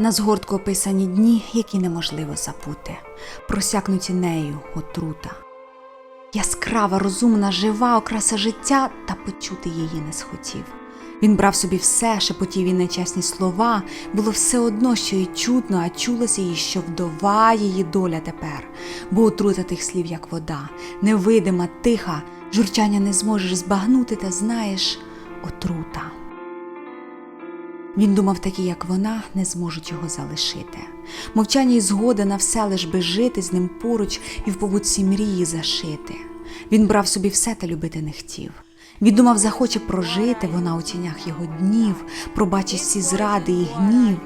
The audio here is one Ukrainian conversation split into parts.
На згортку описані дні, які неможливо забути, просякнуті нею отрута. Яскрава, розумна, жива окраса життя, та почути її не схотів. Він брав собі все, шепотів і нечесні слова, було все одно, що й чутно, а чулося їй, що вдова її доля тепер, бо отрута тих слів, як вода, невидима, тиха, журчання не зможеш збагнути, та знаєш отрута. Він думав, такі, як вона, не зможуть його залишити. Мовчання й згода на все лиш би жити з ним поруч і в побутці мрії зашити. Він брав собі все та любити не хотів. Він думав, захоче прожити вона у тінях його днів, пробачить всі зради і гнів.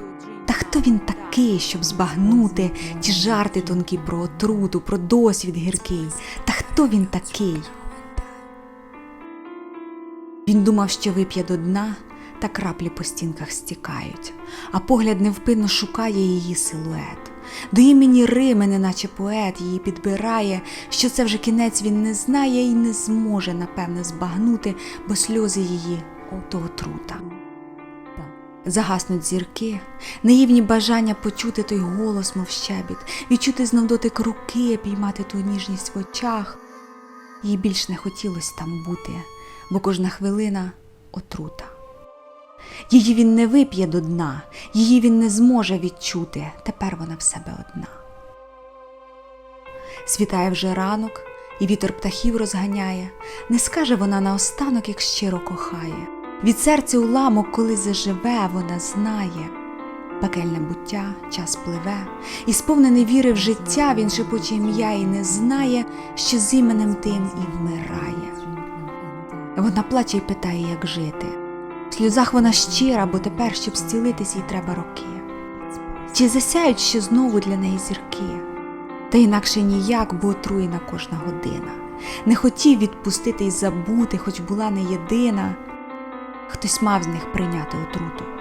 Та хто він такий, щоб збагнути ті жарти тонкі про отруту, про досвід гіркий? Та хто він такий? Він думав, що вип'є до дна, та краплі по стінках стікають, а погляд невпинно шукає її силует. До імені Рими, неначе поет, її підбирає, що це вже кінець він не знає і не зможе, напевне, збагнути, бо сльози її ото отрута. Загаснуть зірки, наївні бажання почути той голос, мов щебіт, відчути знов дотик руки, піймати ту ніжність в очах. Їй більш не хотілося там бути, бо кожна хвилина отрута. Її він не вип'є до дна, її він не зможе відчути, тепер вона в себе одна. Світає вже ранок, і вітер птахів розганяє, не скаже вона наостанок, як щиро кохає. Від серця уламок, коли заживе, вона знає. Пекельне буття, час пливе, і сповнений віри в життя, він шепоче ім'я і не знає, що з іменем тим і вмирає. Вона плаче й питає, як жити. В сльозах вона щира, бо тепер, щоб зцілитись, їй треба роки. Чи засяють ще знову для неї зірки? Та інакше ніяк, бо отруєна кожна година. Не хотів відпустити й забути, хоч була не єдина. Хтось мав з них прийняти отруту.